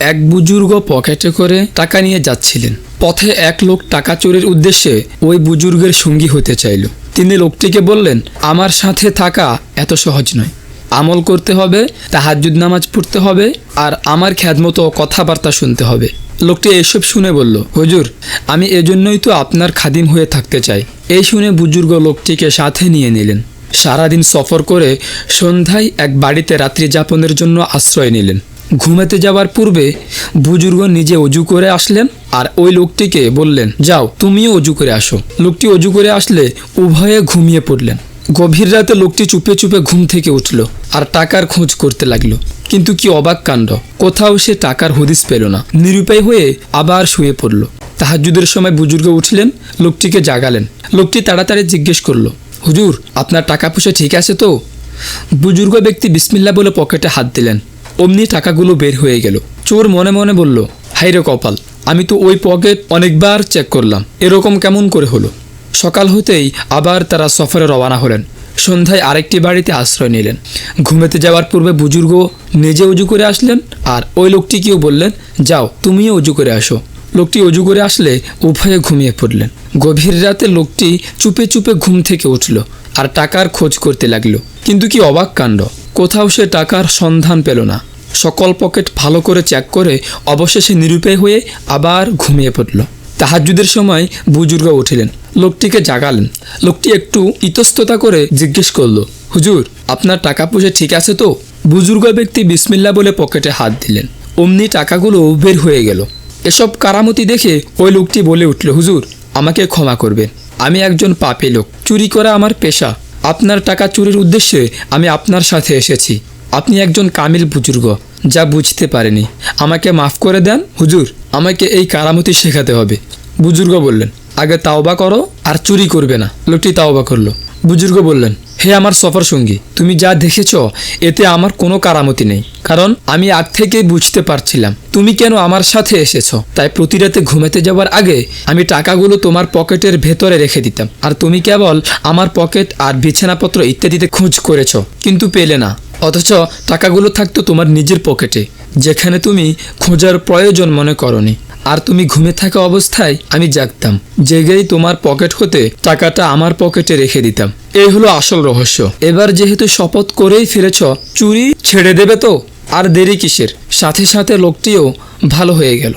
এক বুজুর্গ পকেটে করে টাকা নিয়ে যাচ্ছিলেন। পথে এক লোক টাকা চোরের উদ্দেশ্যে ওই বুজুর্গের সঙ্গী হতে চাইল। তিনি লোকটিকে বললেন, আমার সাথে থাকা এত সহজ নয়। আমল করতে হবে, তাহাজ্জুদ নামাজ পড়তে হবে, আর আমার খ্যাতমতো কথাবার্তা শুনতে হবে। লোকটি এসব শুনে বলল, হুজুর, আমি এজন্যই তো আপনার খাদিম হয়ে থাকতে চাই। এই শুনে বুজুর্গ লোকটিকে সাথে নিয়ে নিলেন। সারাদিন সফর করে সন্ধ্যায় এক বাড়িতে রাত্রি যাপনের জন্য আশ্রয় নিলেন। ঘুমাতে যাওয়ার পূর্বে বুজুর্গ নিজে অজু করে আসলেন আর ওই লোকটিকে বললেন, যাও, তুমিও অজু করে আসো। লোকটি অজু করে আসলে উভয়ে ঘুমিয়ে পড়লেন। গভীর রাতে লোকটি চুপে চুপে ঘুম থেকে উঠল আর টাকার খোঁজ করতে লাগল। কিন্তু কি অবাক কাণ্ড, কোথাও সে টাকার হদিস পেল না। নিরুপায় হয়ে আবার শুয়ে পড়ল। তাহাজুদের সময় বুজুর্গ উঠলেন, লোকটিকে জাগালেন। লোকটি তাড়াতাড়ি জিজ্ঞেস করল, হুজুর, আপনার টাকা পয়সা ঠিক আছে তো? বুজুর্গ ব্যক্তি বিসমিল্লা বলে পকেটে হাত দিলেন। অমনি টাকাগুলো বের হয়ে গেল। চোর মনে মনে বলল হাইরে কপাল, আমি তো ওই পকেট অনেকবার চেক করলাম। এরকম কেমন করে হলো? সকাল হতেই আবার তারা সফরে রওনা হলেন। সন্ধ্যায় আরেকটি বাড়িতে আশ্রয় নিলেন। ঘুমেতে যাওয়ার পূর্বে বুজুর্গ নিজে উজু করে আসলেন আর ওই লোকটিকেও বললেন, যাও, তুমিও উজু করে আসো। লোকটি অজু করে আসলে উভয়ে ঘুমিয়ে পড়লেন। গভীর রাতে লোকটি চুপে চুপে ঘুম থেকে উঠল আর টাকার খোঁজ করতে লাগল। কিন্তু কি অবাক কাণ্ড, কোথাও সে টাকার সন্ধান পেল না। সকল পকেট ভালো করে চেক করে অবশেষে নিরুপায় হয়ে আবার ঘুমিয়ে পড়ল। তাহাজুদের সময় বুজুর্গ উঠিলেন। লোকটিকে জাগালেন। লোকটি একটু ইতস্ততা করে জিজ্ঞেস করল, হুজুর, আপনার টাকা পয়সা ঠিক আছে তো? বুজুর্গ ব্যক্তি বিসমিল্লা বলে পকেটে হাত দিলেন। অমনি টাকাগুলো বের হয়ে গেল। এসব কারামতি দেখে ওই লোকটি বলে উঠল, হুজুর, আমাকে ক্ষমা করবেন। আমি একজন পাপী লোক। চুরি করা আমার পেশা। আপনার টাকা চুরির উদ্দেশ্যে আমি আপনার সাথে এসেছি। আপনি একজন কামিল বুজুর্গ, যা বুঝতে পারেনি। আমাকে মাফ করে দেন, হুজুর। আমাকে এই কারামতি শেখাতে হবে। বুজুর্গ বললেন, আগে তাওবা করো আর চুরি করবে না। লোকটি তাওবা করল। বুজুর্গ বললেন, হে আমার সফর সঙ্গী, তুমি যা দেখেছ, এতে আমার কোনো কারামতি নেই। কারণ আমি আগ থেকেই বুঝতে পারছিলাম, তুমি কেন আমার সাথে এসেছ। তাই প্রতি রাতে ঘুমাতে যাওয়ার আগে আমি টাকাগুলো তোমার পকেটের ভেতরে রেখে দিতাম। আর তুমি কেবল আমার পকেট আর বিছানাপত্র ইত্যাদিতে খোঁজ করেছ, কিন্তু পেলে না। অথচ টাকাগুলো থাকতো তোমার নিজের পকেটে, যেখানে তুমি খোঁজার প্রয়োজন মনে করনি। আর তুমি ঘুমে থাকা অবস্থায় আমি জাগতাম, জেগেই তোমার পকেট হতে টাকাটা আমার পকেটে রেখে দিতাম। এই হলো আসল রহস্য। এবার যেহেতু শপথ করেই ফিরেছ, চুরি ছেড়ে দেবে তো? আর দেরি কিসের? সাথে সাথে লোকটিও ভালো হয়ে গেল।